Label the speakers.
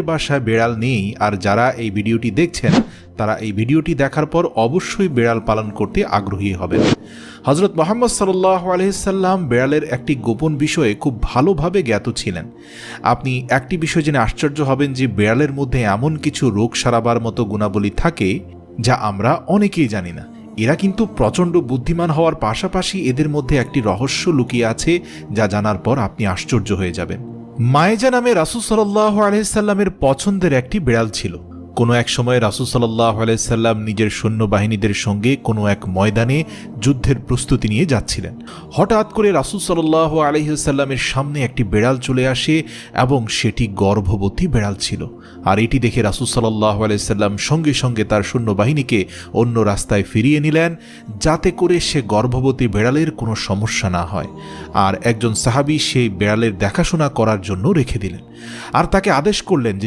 Speaker 1: বাসায় বেড়াল নেই, আর যারা এই ভিডিওটি দেখছেন, তারা এই ভিডিওটি দেখার পর অবশ্যই বেড়াল পালন করতে আগ্রহী হবেন। হজরত মোহাম্মদ সাল্লাহ আলহিসাল্লাম বেড়ালের একটি গোপন বিষয়ে খুব ভালোভাবে জ্ঞাত ছিলেন। আপনি একটি বিষয় জেনে আশ্চর্য হবেন যে বেড়ালের মধ্যে এমন কিছু রোগ সারাবার মতো গুণাবলী থাকে যা আমরা অনেকেই জানি না। এরা কিন্তু প্রচণ্ড বুদ্ধিমান হওয়ার পাশাপাশি এদের মধ্যে একটি রহস্য লুকিয়ে আছে যা জানার পর আপনি আশ্চর্য হয়ে যাবেন। মায়েজা নামে রাসুল সাল্লাহ আলহিসাল্লামের পছন্দের একটি বিড়াল ছিল। কোনো এক সময় রাসুল সাল্লাহ আলাইসাল্লাম নিজের সৈন্যবাহিনীদের সঙ্গে কোনো এক ময়দানে যুদ্ধের প্রস্তুতি নিয়ে যাচ্ছিলেন। হঠাৎ করে রাসুল সাল্লাহ আলহিসাল্লামের সামনে একটি বেড়াল চলে আসে এবং সেটি গর্ভবতী বেড়াল ছিল। আর এটি দেখে রাসুল সাল্লাহ আলাইসাল্লাম সঙ্গে সঙ্গে তার সৈন্যবাহিনীকে অন্য রাস্তায় ফিরিয়ে নিলেন, যাতে করে সে গর্ভবতী বেড়ালের কোনো সমস্যা না হয়। আর একজন সাহাবি সেই বেড়ালের দেখাশোনা করার জন্য রেখে দিলেন। আর তাকে আদেশ করলেন যে